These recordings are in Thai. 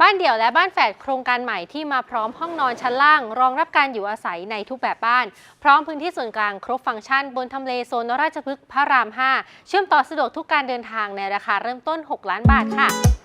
บ้านเดี่ยวและบ้านแฝดโครงการใหม่ที่มาพร้อมห้องนอนชั้นล่าง รองรับการอยู่อาศัยในทุกแบบบ้าน พร้อมพื้นที่ส่วนกลางครบฟังก์ชัน บนทำเลโซนราชพฤกษ์พระราม 5 เชื่อมต่อสะดวกทุกการเดินทางในราคาเริ่มต้น 6 ล้านบาทค่ะ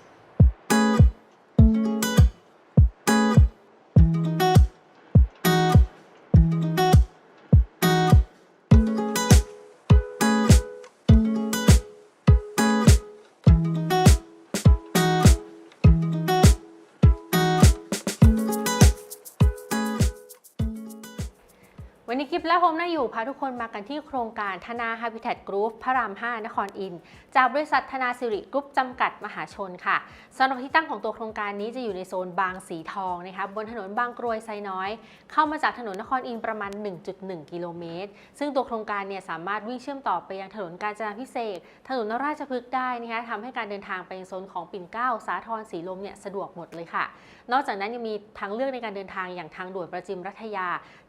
วันนี้กิฟและโฮมน่าอยู่พาทุกคนมากันที่โครงการธนา Habitat Group พระราม 5 นครอินทร์จากบริษัทธนาสิริกรุ๊ปจำกัดมหาชนค่ะสำหรับที่ตั้งของตัวโครงการนี้จะอยู่ในโซนบางสีทองนะคะบนถนนบางกรวยไซน้อย เข้ามาจากถนนนครอินทร์ประมาณ 1.1 กิโลเมตร ซึ่งตัวโครงการเนี่ยสามารถวิ่งเชื่อมต่อไปยังถนนกาญจนาพิเศษ ถนนราชพฤกษ์ได้นะคะทำให้การเดินทางไปยังโซนของปิ่นเกล้าสาทรสีลมเนี่ยสะดวกหมดเลยค่ะนอกจากนั้นยังมีทางเลือกในการเดินทางอย่างทางด่วนประจิมรัฐยา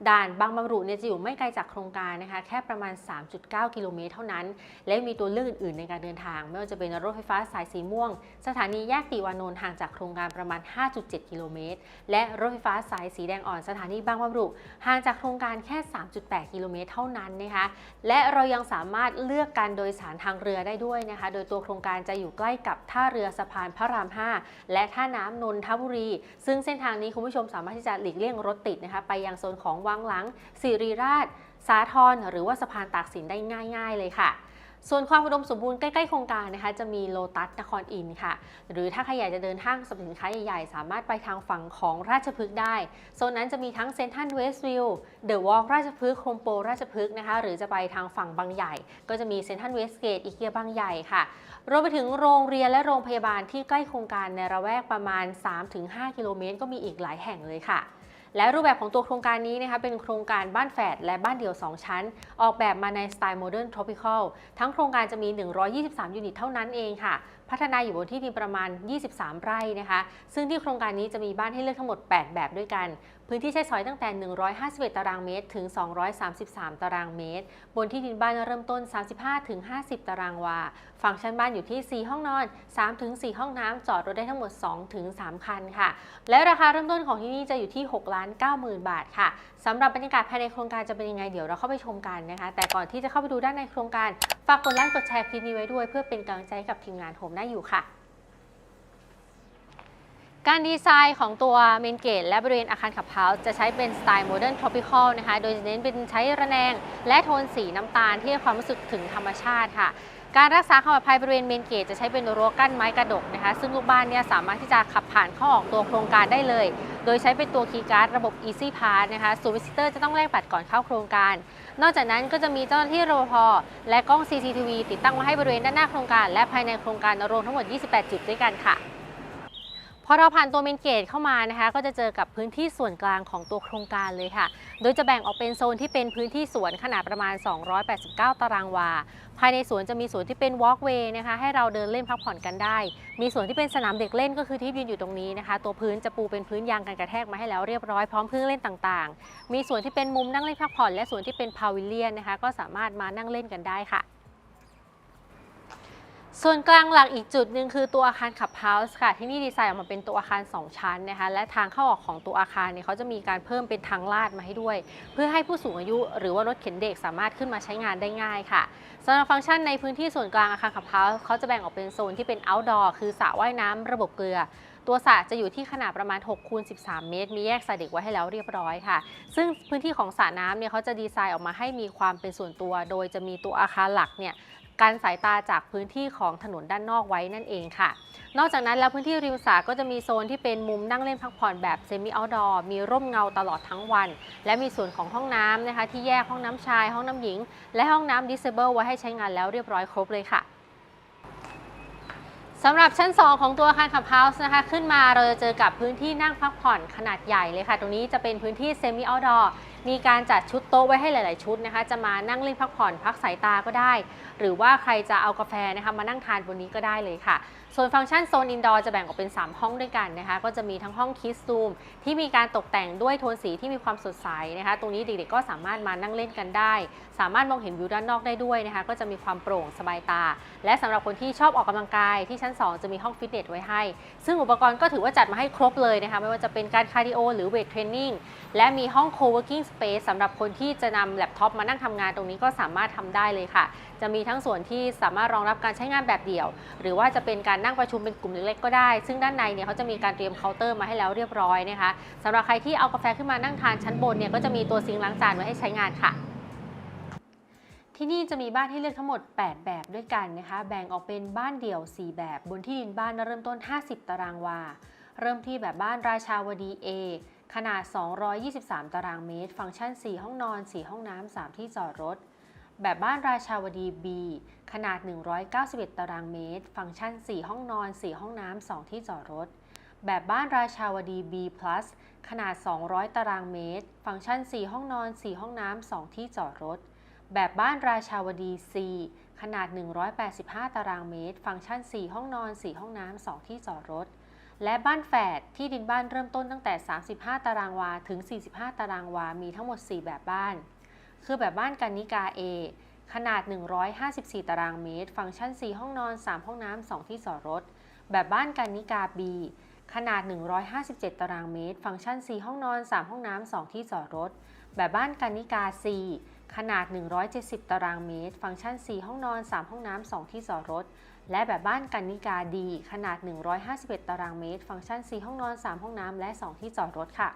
ด่านบางบำรุเนี่ยจะอยู่ไม่ไกลจากโครงการนะคะ แค่ประมาณ 3.9 กิโลเมตรเท่านั้น และมีตัวเลือกอื่นๆในการเดินทาง ไม่ว่าจะเป็นรถไฟฟ้าสายสีม่วง สถานีแยกติวานนท์ห่างจากโครงการประมาณ 5.7 กิโลเมตร และรถไฟฟ้าสายสีแดงอ่อนสถานีบางบำรุห่างจากโครงการแค่ 3.8 กิโลเมตรเท่านั้นนะคะและเรายังสามารถเลือกการโดยสารทางเรือได้ด้วยนะคะ โดยตัวโครงการจะอยู่ใกล้กับท่าเรือสะพานพระราม 5 และท่าน้ำนนทบุรีซึ่งเส้นทางนี้คุณผู้ชมสามารถที่จะหลีกเลี่ยงรถติดนะคะไปยังโซนของวังหลังสิริราช สาทรหรือว่าสะพานตากสินได้ง่าย ๆ เลยค่ะ ส่วนความอุดมสมบูรณ์ใกล้ๆโครงการนะคะจะมีโลตัสนครอินค่ะ หรือถ้าใครอยากจะเดินห้างสรรพสินค้าใหญ่ๆ สามารถไปทางฝั่งของราชพฤกษ์ได้ โซนนั้นจะมีทั้งเซ็นทรัลเวสต์วิวเดอะวอล์กราชพฤกษ์โฮมโปรราชพฤกษ์นะคะ หรือจะไปทางฝั่งบางใหญ่ ก็จะมีเซ็นทรัลเวสเกตอีเกียบางใหญ่ค่ะ รวมไปถึงโรงเรียนและโรงพยาบาลที่ใกล้โครงการในระแวกประมาณ 3-5 กิโลเมตร ก็มีอีกหลายแห่งเลยค่ะ และรูปแบบของตัวโครงการนี้นะคะเป็นโครงการบ้านแฝดและบ้านเดี่ยว 2 ชั้น ออกแบบมาในสไตล์โมเดิร์นทรอปิคอลทั้งโครงการจะมี 123 ยูนิตเท่านั้นเองค่ะ พัฒนาอยู่บนที่ดินประมาณ 23 ไร่นะคะ ซึ่งที่โครงการนี้จะมีบ้านให้เลือกทั้งหมด 8 แบบด้วยกันพื้นที่ใช้สอยตั้งแต่ 151 ตารางเมตร ถึง 233 ตารางเมตร บนที่ดินบ้านเริ่มต้น 35ถึง50 ตารางวาฟังชั้นบ้านอยู่ที่ 4 ห้องนอน3ถึง4ห้องน้ำ จอดรถได้ทั้งหมด2ถึง3คันค่ะ และราคาเริ่มต้นของที่นี่จะอยู่ที่ 6 ล้าน9หมื่นบาทค่ะสำหรับบรรยากาศภายในโครงการจะเป็นยังไงเดี๋ยวเราเข้าไปชมกันนะคะ แต่ก่อนที่จะเข้าไปดูด้านในโครงการ ฝากกดไลค์ กดแชร์คลิปนี้ไว้ด้วย เพื่อเป็นกำลังใจให้กับทีมงานโฮมได้อยู่ค่ะ การดีไซน์ของตัวเมนเกตและบริเวณอาคารขับเฮาส์จะใช้เป็นสไตล์โมเดิร์นทรอปิคอลนะคะ โดยจะเน้นเป็นใช้ระแนง และโทนสีน้ำตาลที่ให้ความรู้สึกถึงธรรมชาติค่ะ การรักษาความปลอดภัยบริเวณเมนเกตจะใช้เป็นรั้วกั้นไม้กระดกนะคะ ซึ่งลูกบ้านเนี่ยสามารถที่จะขับผ่านเข้าออกตัวโครงการได้เลย โดยใช้เป็นตัวคีย์การ์ดระบบ Easy Pass นะคะส่วนวิสิเตอร์จะต้องแลกบัตรก่อนเข้าโครงการ นอกจากนั้นก็จะมีเจ้าหน้าที่รปภและกล้อง CCTV ติดตั้งไว้ให้บริเวณด้านหน้าโครงการ และภายในโครงการรวมทั้งหมด 28 จุดด้วยกันค่ะ พอเราผ่านตัวเมนเกตเข้ามานะคะ ก็จะเจอกับพื้นที่ส่วนกลางของตัวโครงการเลยค่ะ โดยจะแบ่งออกเป็นโซนที่เป็นพื้นที่สวนขนาดประมาณ 289 ตารางวา ภายในสวนจะมีสวนที่เป็นวอล์กเวย์นะคะ ให้เราเดินเล่นพักผ่อนกันได้ มีสวนที่เป็นสนามเด็กเล่นก็คือที่ยืนอยู่ตรงนี้นะคะ ตัวพื้นจะปูเป็นพื้นยางกันกระแทกมาให้แล้วเรียบร้อยพร้อมเครื่องเล่นต่างๆ มีสวนที่เป็นมุมนั่งเล่นพักผ่อน และสวนที่เป็นพาวิเลียนนะคะ ก็สามารถมานั่งเล่นกันได้ค่ะ ส่วนกลางหลักอีกจุดหนึ่งคือตัวอาคารขับเฮาส์ค่ะ ที่นี่ดีไซน์ออกมาเป็นตัวอาคาร 2 ชั้นนะคะและทางเข้าออกของตัวอาคารเนี่ยเขาจะมีการเพิ่มเป็นทางลาดมาให้ด้วย เพื่อให้ผู้สูงอายุหรือว่ารถเข็นเด็กสามารถขึ้นมาใช้งานได้ง่ายค่ะสำหรับฟังก์ชันในพื้นที่ส่วนกลางอาคารขับเฮาส์เขาจะแบ่งออกเป็นโซนที่เป็น outdoor คือสระว่ายน้ำระบบเกลือตัวสระจะอยู่ที่ขนาดประมาณ6คูณ13 เมตร มีแยกสระเด็กไว้ให้แล้วเรียบร้อยค่ะ ซึ่งพื้นที่ของสระน้ำเนี่ยเขาจะดีไซน์ออกมาให้มีความเป็นส่วนตัว โดยจะมีตัวอาคารหลักเนี่ย การสายตาจากพื้นที่ของถนนด้านนอกไว้นั่นเองค่ะ นอกจากนั้นแล้วพื้นที่ริมสระก็จะมีโซนที่เป็นมุมนั่งเล่นพักผ่อนแบบเซมิ o อ t ดอร์มีร่มเงาตลอดทั้งวัน และมีส่วนของห้องน้ำนะคะที่แยกห้องน้ำชาย ห้องน้ำหญิง และห้องน้ำ disable ไว้ให้ใช้งานแล้วเรียบร้อยครบเลยค่ะสำหรับชั้น 2 ของตัวอาคารขับเฮาส์นะคะ ขึ้นมาเราจะเจอกับพื้นที่นั่งพักผ่อนขนาดใหญ่เลยค่ะ ตรงนี้จะเป็นพื้นที่เซมิ o อ t ดอร์ มีการจัดชุดโต๊ะไว้ให้หลาย ๆ ชุดนะคะ จะมานั่งเล่นพักผ่อนพักสายตาก็ได้ หรือว่าใครจะเอากาแฟนะคะมานั่งทานบนนี้ก็ได้เลยค่ะ ส่วนฟังก์ชันโซนอินดอร์จะแบ่งออกเป็น 3 ห้องด้วยกันนะคะ ก็จะมีทั้งห้องคิสซูมที่มีการตกแต่งด้วยโทนสีที่มีความสดใสนะคะ ตรงนี้เด็ก ๆ ก็สามารถมานั่งเล่นกันได้ สามารถมองเห็นวิวด้านนอกได้ด้วยนะคะ ก็จะมีความโปร่งสบายตา และสำหรับคนที่ชอบออกกำลังกายที่ชั้น 2 จะมีห้องฟิตเนสไว้ให้ ซึ่งอุปกรณ์ก็ถือว่าจัดมาให้ครบเลยนะคะไม่ว่าจะเป็นการคาร์ดิโอหรือเวทเทรนนิ่งและมีห้อง co-working space สำหรับคนที่จะนำแล็ปท็อปมานั่งทำงานตรงนี้ก็สามารถทำได้เลยค่ะ จะมีทั้งส่วนที่สามารถรองรับการใช้งานแบบเดี่ยว หรือว่าจะเป็นการนั่งประชุมเป็นกลุ่มเล็กๆก็ได้ ซึ่งด้านในเนี่ยเขาจะมีการเตรียมเคาน์เตอร์มาให้แล้วเรียบร้อยนะคะสำหรับใครที่เอากาแฟขึ้นมานั่งทานชั้นบนเนี่ยก็จะมีตัวซิงค์ล้างจานไว้ให้ใช้งานค่ะ ที่นี่จะมีบ้านให้เลือกทั้งหมด 8 แบบด้วยกันนะคะ แบ่งออกเป็นบ้านเดี่ยว 4 แบบ บนที่ดินบ้านเริ่มต้น 50 ตารางวา เริ่มที่แบบบ้านราชาวดี A ขนาด 223 ตารางเมตร ฟังก์ชัน 4 ห้องนอน 4 ห้องน้ำ 3 ที่จอดรถ แบบบ้านราชาวดี B ขนาด 191 ตารางเมตร ฟังก์ชัน 4 ห้องนอน 4 ห้องน้ำ 2 ที่จอดรถ แบบบ้านราชาวดี B+ ขนาด 200 ตารางเมตร ฟังก์ชัน 4 ห้องนอน 4 ห้องน้ำ 2 ที่จอดรถ แบบบ้านราชาวดี C ขนาด 185 ตารางเมตร ฟังก์ชัน 4 ห้องนอน 4 ห้องน้ำ 2 ที่จอดรถ และบ้านแฝดที่ดินบ้านเริ่มต้นตั้งแต่ 35 ตารางวา ถึง 45 ตารางวา มีทั้งหมด 4 แบบบ้าน คือแบบบ้านกันนิกา A ขนาด 154 ตารางเมตร ฟังก์ชัน 4 ห้องนอน 3 ห้องน้ำ 2 ที่จอดรถ แบบบ้านกันนิกา B ขนาด 157 ตารางเมตร ฟังก์ชัน 4 ห้องนอน 3 ห้องน้ำ 2 ที่จอดรถ แบบบ้านกันนิกา C ขนาด 170 ตารางเมตร ฟังก์ชัน 4 ห้องนอน 3 ห้องน้ำ 2 ที่จอดรถ และแบบบ้านกันนิกาดี ขนาด 151 ตารางเมตร ฟังก์ชัน 4 ห้องนอน 3 ห้องน้ำ และ 2 ที่จอดรถค่ะ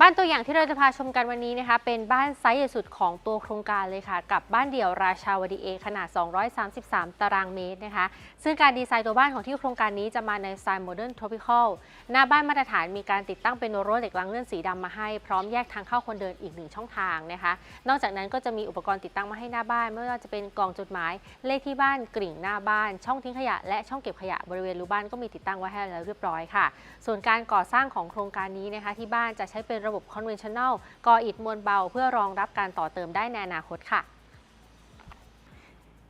บ้านตัวอย่างที่เราจะพาชมกันวันนี้นะคะเป็นบ้านไซส์ใหญ่สุดของตัวโครงการเลยค่ะ กับบ้านเดี่ยวราชาวดีเอขนาด 233 ตารางเมตรนะคะ ซึ่งการดีไซน์ตัวบ้านของที่โครงการนี้จะมาในสไตล์โมเดิร์นทรอปิคอลหน้าบ้านมาตรฐานมีการติดตั้งเป็นรั้วเหล็กรางเลื่อนสีดำมาให้พร้อมแยกทางเข้าคนเดินอีกหนึ่งช่องทางนะคะ นอกจากนั้นก็จะมีอุปกรณ์ติดตั้งมาให้หน้าบ้าน ไม่ว่าจะเป็นกล่องจดหมาย เลขที่บ้านกริ่งหน้าบ้าน ช่องทิ้งขยะ และช่องเก็บขยะบริเวณรูบ้านก็มีติดตั้งไว้ให้แล้วเรียบร้อยค่ะ ส่วนการก่อสร้างของโครงการนี้นะคะที่บ้านจะใช้เป็นระบบคอนเวนชั่นแนลก่ออิฐมวลเบา เพื่อรองรับการต่อเติมได้ในอนาคตค่ะ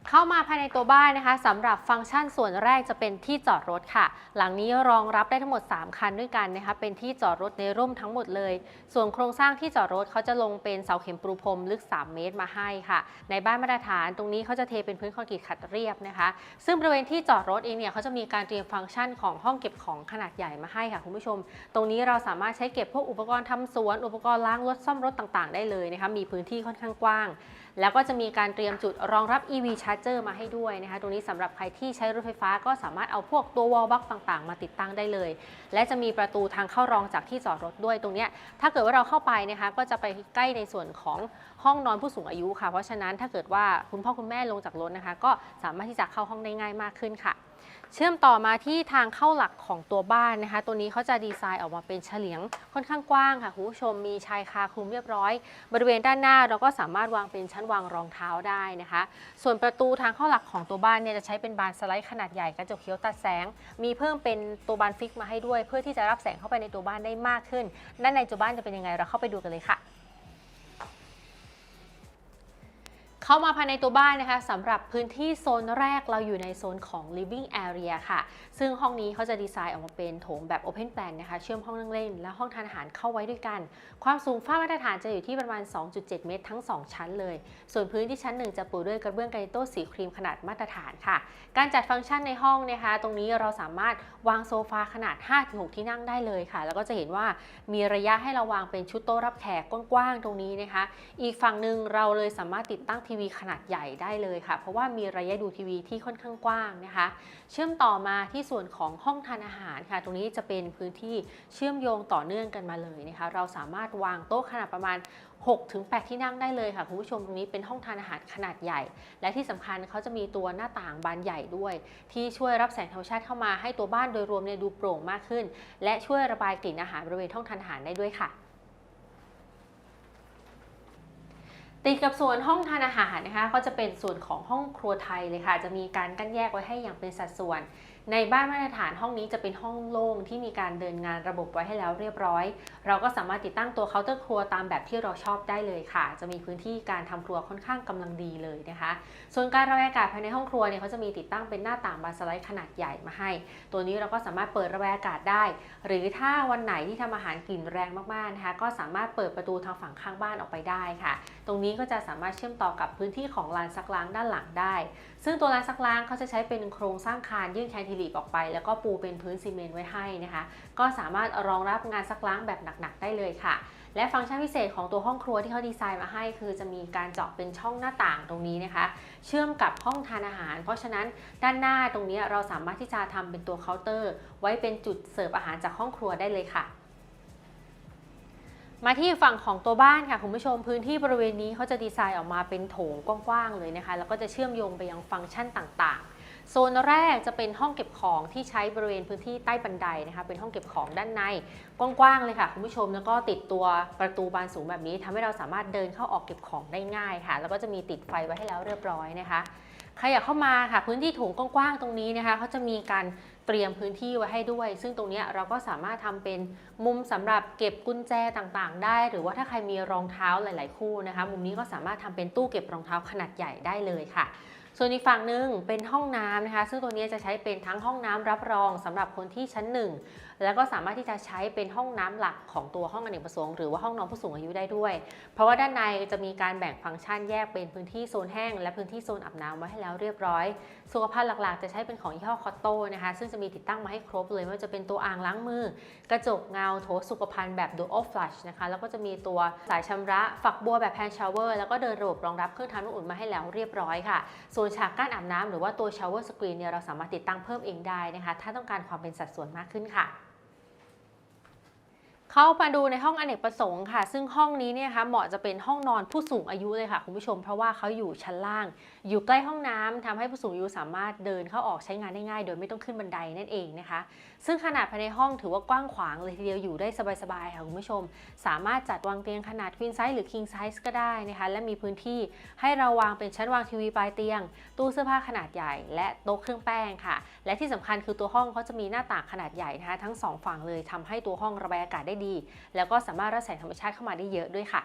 เข้ามาภายในตัวบ้านนะคะสำหรับฟังก์ชันส่วนแรกจะเป็นที่จอดรถค่ะ หลังนี้รองรับได้ทั้งหมด 3 คันด้วยกันนะคะเป็นที่จอดรถในร่มทั้งหมดเลย ส่วนโครงสร้างที่จอดรถเขาจะลงเป็นเสาเข็มปูพรมลึก 3 เมตรมาให้ค่ะ ในบ้านมาตรฐานตรงนี้เขาจะเทเป็นพื้นคอนกรีตขัดเรียบนะคะ ซึ่งบริเวณที่จอดรถเองเนี่ยเขาจะมีการเตรียมฟังก์ชันของห้องเก็บของขนาดใหญ่มาให้ค่ะคุณผู้ชม ตรงนี้เราสามารถใช้เก็บพวกอุปกรณ์ทำสวน อุปกรณ์ล้างรถซ่อมรถต่างๆ ได้เลยนะคะมีพื้นที่ค่อนข้างกว้าง แล้วก็จะมีการเตรียมจุดรองรับ EV Charger มาให้ด้วยนะคะ ตรงนี้สำหรับใครที่ใช้รถไฟฟ้าก็สามารถเอาพวกตัววอลบัคต่างๆ มาติดตั้งได้เลย และจะมีประตูทางเข้ารองจากที่จอดรถด้วยตรงนี้ถ้าเกิดว่าเราเข้าไปนะคะก็จะไปใกล้ในส่วนของห้องนอนผู้สูงอายุค่ะ เพราะฉะนั้นถ้าเกิดว่าคุณพ่อคุณแม่ลงจากรถนะคะ ก็สามารถที่จะเข้าห้องได้ง่ายมากขึ้นค่ะ เชื่อมต่อมาที่ทางเข้าหลักของตัวบ้านนะคะ ตัวนี้เขาจะดีไซน์ออกมาเป็นเฉลียงค่อนข้างกว้างค่ะคุณผู้ชมมีชายคาคลุมเรียบร้อย บริเวณด้านหน้าเราก็สามารถวางเป็นชั้นวางรองเท้าได้นะคะ ส่วนประตูทางเข้าหลักของตัวบ้านเนี่ยจะใช้เป็นบานสไลด์ขนาดใหญ่กระจกเขียวตัดแสง มีเพิ่มเป็นตัวบานฟิกมาให้ด้วย เพื่อที่จะรับแสงเข้าไปในตัวบ้านได้มากขึ้นด้านในตัวบ้านจะเป็นยังไงเราเข้าไปดูกันเลยค่ะ เข้ามาภายในตัวบ้านนะคะสำหรับพื้นที่โซนแรกเราอยู่ในโซนของ living area ค่ะ ซึ่งห้องนี้เขาจะดีไซน์ออกมาเป็นโถงแบบ open plan นะคะ เชื่อมห้องนั่งเล่น และห้องทานอาหารเข้าไว้ด้วยกัน ความสูงฝ้ามาตรฐานจะอยู่ที่ประมาณ 2.7 เมตร ทั้ง 2 ชั้นเลย ส่วนพื้นที่ชั้น 1 จะปูด้วยกระเบื้องกานิโต้สีครีมขนาดมาตรฐานค่ะ การจัดฟังก์ชันในห้องนะคะ ตรงนี้เราสามารถวางโซฟาขนาด 5-6 ที่นั่งได้เลยค่ะ แล้วก็จะเห็นว่ามีระยะให้เราวางเป็นชุดโต๊ะรับแขกกว้างๆตรงนี้นะคะ อีกฝั่งหนึ่งเราเลยสามารถติดตั้งทีีวีขนาดใหญ่ได้เลยค่ะ เพราะว่ามีระยะดูทีวีที่ค่อนข้างกว้างนะคะ เชื่อมต่อมาที่ส่วนของห้องทานอาหารค่ะ ตรงนี้จะเป็นพื้นที่เชื่อมโยงต่อเนื่องกันมาเลยนะคะ เราสามารถวางโต๊ะขนาดประมาณ6-8ที่นั่งได้เลยค่ะคุณผู้ชมตรงนี้เป็นห้องทานอาหารขนาดใหญ่ และที่สำคัญเขาจะมีตัวหน้าต่างบานใหญ่ด้วย ที่ช่วยรับแสงธรรมชาติเข้ามาให้ตัวบ้านโดยรวมเนี่ยดูโปร่งมากขึ้น และช่วยระบายกลิ่นอาหารบริเวณห้องทานอาหารได้ด้วยค่ะ ติดกับส่วนห้องทานอาหารนะคะ ก็จะเป็นส่วนของห้องครัวไทยเลยค่ะ จะมีการกั้นแยกไว้ให้อย่างเป็นสัดส่วน ในบ้านมาตรฐานห้องนี้จะเป็นห้องโล่งที่มีการเดินงานระบบไว้ให้แล้วเรียบร้อย เราก็สามารถติดตั้งตัวเคาน์เตอร์ครัวตามแบบที่เราชอบได้เลยค่ะ จะมีพื้นที่การทำครัวค่อนข้างกำลังดีเลยนะคะ ส่วนการระบายอากาศภายในห้องครัวเนี่ยเขาจะมีติดตั้งเป็นหน้าต่างบานสไลด์ขนาดใหญ่มาให้ ตัวนี้เราก็สามารถเปิดระบายอากาศได้ หรือถ้าวันไหนที่ทำอาหารกลิ่นแรงมากๆนะคะ ก็สามารถเปิดประตูทางฝั่งข้างบ้านออกไปได้ค่ะ ตรงนี้ก็จะสามารถเชื่อมต่อกับพื้นที่ของลานซักล้างด้านหลังได้ ซึ่งตัวลานซักล้างเขาจะใช้เป็นโครงสร้างคานยื่นแคนติลีฟออกไป แล้วก็ปูเป็นพื้นซีเมนต์ไว้ให้นะคะ ก็สามารถรองรับงานซักล้างแบบหนักๆได้เลยค่ะ และฟังก์ชันพิเศษของตัวห้องครัวที่เขาดีไซน์มาให้ คือจะมีการเจาะเป็นช่องหน้าต่างตรงนี้นะคะ เชื่อมกับห้องทานอาหาร เพราะฉะนั้นด้านหน้าตรงนี้เราสามารถที่จะทำเป็นตัวเคาน์เตอร์ ไว้เป็นจุดเสิร์ฟอาหารจากห้องครัวได้เลยค่ะมาที่ฝั่งของตัวบ้านค่ะคุณผู้ชมพื้นที่บริเวณนี้เขาจะดีไซน์ออกมาเป็นโถงกว้างๆเลยนะคะ แล้วก็จะเชื่อมโยงไปยังฟังก์ชันต่างๆ โซนแรกจะเป็นห้องเก็บของที่ใช้บริเวณพื้นที่ใต้บันไดนะคะเป็นห้องเก็บของด้านในกว้างๆเลยค่ะคุณผู้ชมแล้วก็ติดตัวประตูบานสูงแบบนี้ทำให้เราสามารถเดินเข้าออกเก็บของได้ง่ายค่ะ แล้วก็จะมีติดไฟไว้ให้แล้วเรียบร้อยนะคะใครอยากเข้ามาค่ะพื้นที่โถงกว้างๆตรงนี้นะคะเขาจะมีการเตรียมพื้นที่ไว้ให้ด้วย ซึ่งตรงนี้เราก็สามารถทำเป็นมุมสำหรับเก็บกุญแจต่างๆ ได้ หรือว่าถ้าใครมีรองเท้าหลาย ๆ คู่นะคะ มุมนี้ก็สามารถทำเป็นตู้เก็บรองเท้าขนาดใหญ่ได้เลยค่ะ ส่วนอีกฝั่งหนึ่งเป็นห้องน้ำนะคะ ซึ่งตัวนี้จะใช้เป็นทั้งห้องน้ำรับรองสำหรับคนที่ชั้นหนึ่งแล้วก็สามารถที่จะใช้เป็นห้องน้ำหลักของตัวห้องอเนกประสงค์หรือว่าห้องนอนผู้สูงอายุได้ด้วย เพราะว่าด้านในจะมีการแบ่งฟังก์ชันแยกเป็นพื้นที่โซนแห้งและพื้นที่โซนอาบน้ำไว้ให้แล้วเรียบร้อย สุขภัณฑ์หลักๆ จะใช้เป็นของยี่ห้อคอตโต้นะคะ ซึ่งจะมีติดตั้งมาให้ครบเลยไม่ว่าจะเป็นตัวอ่างล้างมือ กระจกเงาโถสุขภัณฑ์แบบ Dual Flush นะคะ แล้วก็จะมีตัวสายชำระฝักบัวแบบ Hand Shower แล้วก็เดินระบบรองรับเครื่องทำน้ำอุ่นมาให้แล้วเรียบร้อยค่ะ ส่วนฉากกั้นอาบน้ำหรือว่าตัว Shower Screen เนี่ยเราสามารถติดตั้งเพิ่มเองได้นะคะ ถ้าต้องการความเป็นสัดส่วนมากขึ้นค่ะ เข้ามาดูในห้องอเนกประสงค์ค่ะ ซึ่งห้องนี้เนี่ยคะเหมาะจะเป็นห้องนอนผู้สูงอายุเลยค่ะคุณผู้ชม เพราะว่าเขาอยู่ชั้นล่าง อยู่ใกล้ห้องน้ำทำให้ผู้สูงอายุสามารถเดินเข้าออกใช้งานได้ง่าย โดยไม่ต้องขึ้นบันไดนั่นเองนะคะ ซึ่งขนาดภายในห้องถือว่ากว้างขวางเลยทีเดียวอยู่ได้สบายๆค่ะคุณผู้ชม สามารถจัดวางเตียงขนาด queen size หรือ king size ก็ได้นะคะและมีพื้นที่ให้เราวางเป็นชั้นวางทีวีปลายเตียง ตู้เสื้อผ้าขนาดใหญ่ และโต๊ะเครื่องแป้งค่ะ และที่สำคัญคือตัวห้องเขาจะมีหน้าต่างขนาดใหญ่นะคะทั้งสองฝั่งเลยทำให้ตัวห้องระบายอากาศได้ดี แล้วก็สามารถรับแสงธรรมชาติเข้ามาได้เยอะด้วยค่ะ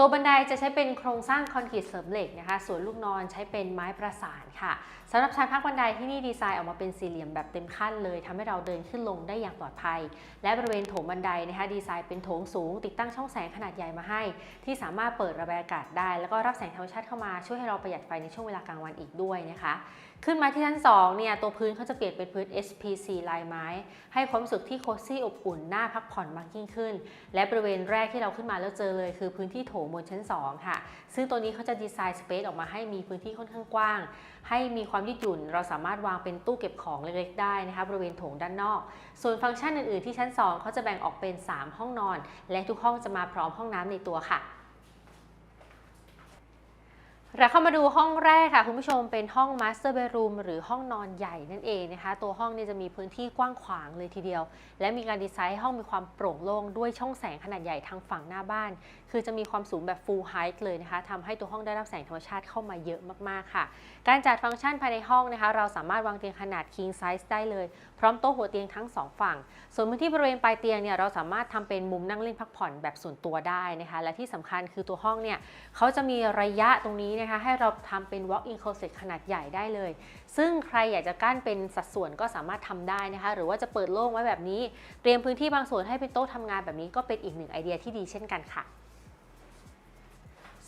ตัวบันไดจะใช้เป็นโครงสร้างคอนกรีตเสริมเหล็กนะคะ ส่วนลูกนอนใช้เป็นไม้ประสานค่ะสำหรับชั้นพักบันไดที่นี่ดีไซน์ออกมาเป็นสี่เหลี่ยมแบบเต็มขั้นเลยทำให้เราเดินขึ้นลงได้อย่างปลอดภัย และบริเวณโถงบันไดนะคะดีไซน์เป็นโถงสูง ติดตั้งช่องแสงขนาดใหญ่มาให้ ที่สามารถเปิดระบายอากาศได้ แล้วก็รับแสงธรรมชาติเข้ามาช่วยให้เราประหยัดไฟในช่วงเวลากลางวันอีกด้วยนะคะ ขึ้นมาที่ชั้น2เนี่ยตัวพื้นเขาจะเปลี่ยนเป็นพื้น SPC ลายไม้ ให้ความรู้สึกที่โคซี่อบอุ่นน่าพักผ่อนมากยิ่งขึ้น และบริเวณแรกที่เราขึ้นมาแล้วเจอเลย คือพื้นที่โถงบนชั้น 2 ค่ะ ซึ่งตัวนี้เขาจะดีไซน์สเปซออกมาให้มีพื้นที่ค่อนข้างกว้าง ให้มีความยืดหยุ่น เราสามารถวางเป็นตู้เก็บของเล็กๆได้นะคะบริเวณโถงด้านนอก ส่วนฟังก์ชันอื่นๆที่ชั้น 2เขาจะแบ่งออกเป็น 3 ห้องนอน และทุกห้องจะมาพร้อมห้องน้ำในตัวค่ะ เราเข้ามาดูห้องแรกค่ะ คุณผู้ชมเป็นห้องมาสเตอร์เบรูมหรือห้องนอนใหญ่นั่นเองนะคะ ตัวห้องนี้จะมีพื้นที่กว้างขวางเลยทีเดียว และมีการดีไซน์ห้องมีความโปร่งโล่งด้วยช่องแสงขนาดใหญ่ทางฝั่งหน้าบ้านคือจะมีความสูงแบบ full height เลยนะคะทำให้ตัวห้องได้รับแสงธรรมชาติเข้ามาเยอะมากๆค่ะ การจัดฟังก์ชันภายในห้องนะคะ เราสามารถวางเตียงขนาด king size ได้เลย พร้อมโต๊ะหัวเตียงทั้งสองฝั่ง ส่วนพื้นที่บริเวณปลายเตียงเนี่ยเราสามารถทำเป็นมุมนั่งเล่นพักผ่อนแบบส่วนตัวได้นะคะ และที่สำคัญคือตัวห้องเนี่ยเขาจะมีระยะตรงนี้นะคะให้เราทำเป็น walk-in closet ขนาดใหญ่ได้เลย ซึ่งใครอยากจะกั้นเป็นสัดส่วนก็สามารถทำได้นะคะ หรือว่าจะเปิดโล่งไว้แบบนี้ เตรียมพื้นที่บางส่วนให้เป็นโต๊ะทำงานแบบนี้ก็เป็นอีกหนึ่งไอเดียที่ดีเช่นกันค่ะ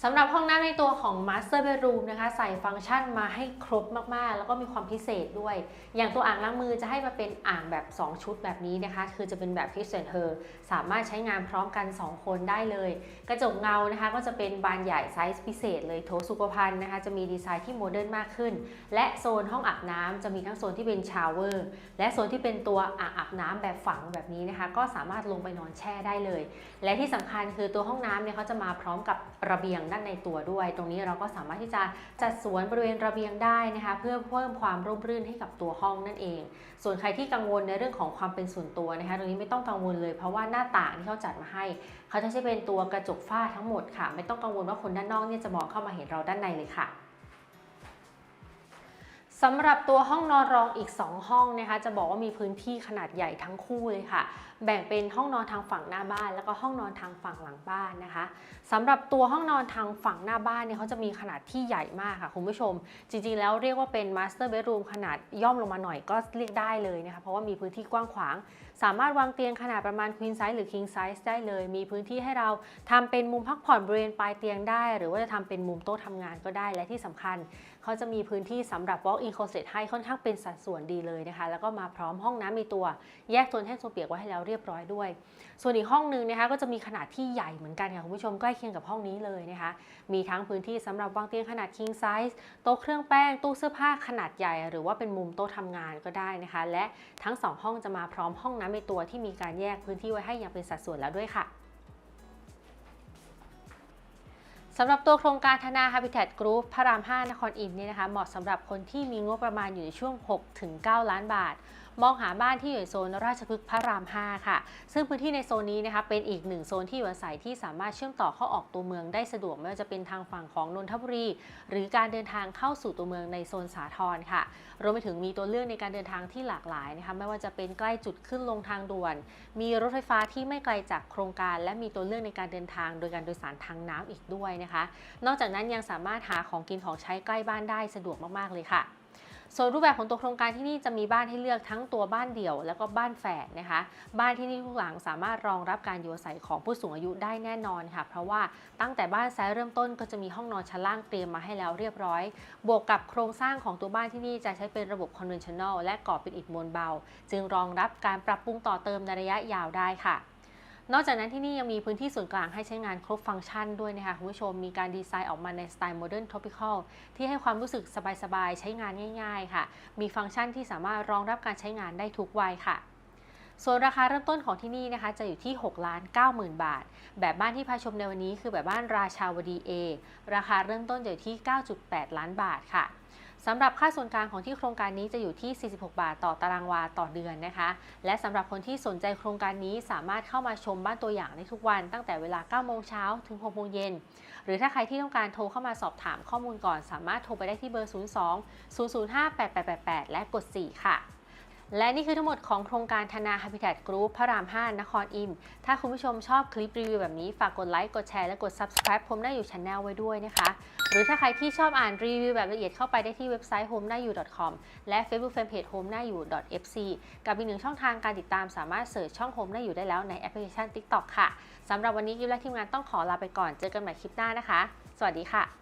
สำหรับห้องน้ำในตัวของ Master Bedroom นะคะ ใส่ฟังก์ชันมาให้ครบมากๆ แล้วก็มีความพิเศษด้วย อย่างตัวอ่างล้างมือจะให้มาเป็นอ่างแบบ 2 ชุดแบบนี้นะคะ คือจะเป็นแบบ Kiss and Her สามารถใช้งานพร้อมกัน 2 คนได้เลย กระจกเงานะคะ ก็จะเป็นบานใหญ่ไซส์พิเศษเลยโถสุขภัณฑ์นะคะ จะมีดีไซน์ที่โมเดิร์นมากขึ้น และโซนห้องอาบน้ำจะมีทั้งโซนที่เป็นชาวเวอร์และโซนที่เป็นตัวอ่างอาบน้ำแบบฝังแบบนี้นะคะ ก็สามารถลงไปนอนแช่ได้เลย และที่สำคัญคือตัวห้องน้ำเนี่ยเขาจะมาพร้อมกับระเบียงด้านในตัวด้วย ตรงนี้เราก็สามารถที่จะจัดสวนบริเวณระเบียงได้นะคะเพื่อเพิ่มความร่มรื่นให้กับตัวห้องนั่นเอง ส่วนใครที่กังวลในเรื่องของความเป็นส่วนตัวนะคะตรงนี้ไม่ต้องกังวลเลย เพราะว่าหน้าต่างที่เขาจัดมาให้เขาจะใช้เป็นตัวกระจกฝ้าทั้งหมดค่ะ ไม่ต้องกังวลว่าคนด้านนอกเนี่ยจะมองเข้ามาเห็นเราด้านในเลยค่ะ สำหรับตัวห้องนอนรองอีก 2 ห้องนะคะจะบอกว่ามีพื้นที่ขนาดใหญ่ทั้งคู่เลยค่ะ แบ่งเป็นห้องนอนทางฝั่งหน้าบ้าน แล้วก็ห้องนอนทางฝั่งหลังบ้านนะคะสำหรับตัวห้องนอนทางฝั่งหน้าบ้านเนี่ยเขาจะมีขนาดที่ใหญ่มากค่ะคุณผู้ชม จริงๆ แล้วเรียกว่าเป็นมาสเตอร์เบดรูมขนาดย่อมลงมาหน่อยก็เรียกได้เลยนะคะเพราะว่ามีพื้นที่กว้างขวาง สามารถวางเตียงขนาดประมาณ queen size หรือ king size ได้เลย มีพื้นที่ให้เราทำเป็นมุมพักผ่อนบริเวณปลายเตียงได้ หรือว่าจะทำเป็นมุมโต๊ะทำงานก็ได้และที่สำคัญเขาจะมีพื้นที่สำหรับ walk-in closet ให้ค่อนข้างเป็นสัดส่วนดีเลยนะคะ แล้วก็มาพร้อมห้องน้ำมีตัว แยกโซนแห้งโซนเปียกไว้ให้แล้วเรียบร้อยด้วย ส่วนอีกห้องหนึงนะคะก็จะมีขนาดที่ใหญ่เหมือนกันค่ะคุณผู้ชมใกล้เคียงกับห้องนี้เลยนะคะ มีทั้งพื้นที่สำหรับวางเตียงขนาด king size โต๊ะเครื่องแป้งตู้เสื้อผ้าขนาดใหญ่ หรือว่าเป็นมุมโต๊ะทำงานก็ได้นะคะ และทั้งสองห้องจะมาพร้อมห้องน้ำในตัวที่มีการแยกพื้นที่ไว้ให้อย่างเป็นสัดส่วนแล้วด้วยค่ะ สำหรับตัวโครงการธนา Habitat Group พระราม 5 นครอินทร์เนี่ยนะคะเหมาะสำหรับคนที่มีงบประมาณอยู่ในช่วง 6-9 ล้านบาท มองหาบ้านที่อยู่ในโซนราชพฤกษ์พระราม 5 ค่ะ ซึ่งพื้นที่ในโซนนี้นะคะเป็นอีกหนึ่งโซนที่อยู่อาศัยที่สามารถเชื่อมต่อเข้าออกตัวเมืองได้สะดวกไม่ว่าจะเป็นทางฝั่งของนนทบุรี หรือการเดินทางเข้าสู่ตัวเมืองในโซนสาทรค่ะ รวมไปถึงมีตัวเลือกในการเดินทางที่หลากหลายนะคะไม่ว่าจะเป็นใกล้จุดขึ้นลงทางด่วน มีรถไฟฟ้าที่ไม่ไกลจากโครงการ และมีตัวเลือกในการเดินทางโดยการโดยสารทางน้ำอีกด้วยนะคะ นอกจากนั้นยังสามารถหาของกินของใช้ใกล้บ้านได้สะดวกมากๆเลยค่ะ ส่วนรูปแบบของตัวโครงการที่นี่จะมีบ้านให้เลือกทั้งตัวบ้านเดี่ยว แล้วก็บ้านแฝดนะคะ บ้านที่นี่ทุกหลังสามารถรองรับการอยู่อาศัยของผู้สูงอายุได้แน่นอนค่ะ เพราะว่าตั้งแต่บ้านไซส์เริ่มต้นก็จะมีห้องนอนชั้นล่างเตรียมมาให้แล้วเรียบร้อย บวกกับโครงสร้างของตัวบ้านที่นี่จะใช้เป็นระบบ conventional และก่อเป็นอิฐมวลเบา จึงรองรับการปรับปรุงต่อเติมในระยะยาวได้ค่ะ นอกจากนั้นที่นี่ยังมีพื้นที่ส่วนกลางให้ใช้งานครบฟังก์ชันด้วยนะคะคุณผู้ชมมีการดีไซน์ออกมาในสไตล์โมเดิร์นท o ปิคอลที่ให้ความรู้สึกสบายๆ ใช้งานง่าย ๆ ค่ะ มีฟังก์ชันที่สามารถรองรับการใช้งานได้ทุกวัยค่ะส่วนราคาเริ่มต้นของที่นี่นะคะจะอยู่ที่ 6 ล้าน 9 0,000 บาท แบบบ้านที่พาชมในวันนี้คือแบบบ้านราชาวดี A ราคาเริ่มต้นอยู่ที่ 9.8 ล้านบาทค่ะ สำหรับค่าส่วนกลางของที่โครงการนี้จะอยู่ที่ 46 บาทต่อตารางวาต่อเดือนนะคะ และสำหรับคนที่สนใจโครงการนี้สามารถเข้ามาชมบ้านตัวอย่างได้ทุกวันตั้งแต่เวลา 9 โมงเช้าถึง 6 โมงเย็น หรือถ้าใครที่ต้องการโทรเข้ามาสอบถามข้อมูลก่อน สามารถโทรไปได้ที่เบอร์ 02 005 8888 และกด 4 ค่ะ และนี่คือทั้งหมดของโครงการธนา Habitat Group พระราม 5 นครอินทถ้าคุณผู้ชมชอบคลิปรีวิวแบบนี้ ฝากกดไลค์ กดแชร์ และกด Subscribe ผมได้อยู่ช anel ไว้ด้วยนะคะ หรือถ้าใครที่ชอบอ่านรีวิวแบบละเอียดเข้าไปได้ที่เว็บไซต์ home นาอยู่ .com และ Facebook Fanpage home นาอยู่ .fc กับอีกหนึ่งช่องทางการติดตามสามารถเสิร์ชช่อง home นาอยู่ได้แล้วในแอปพลิเคชัน TikTok ค่ะสำหรับวันนี้กิฟและทีมงานต้องขอลาไปก่อน เจอกันใหม่คลิปหน้านะคะ สวัสดีค่ะ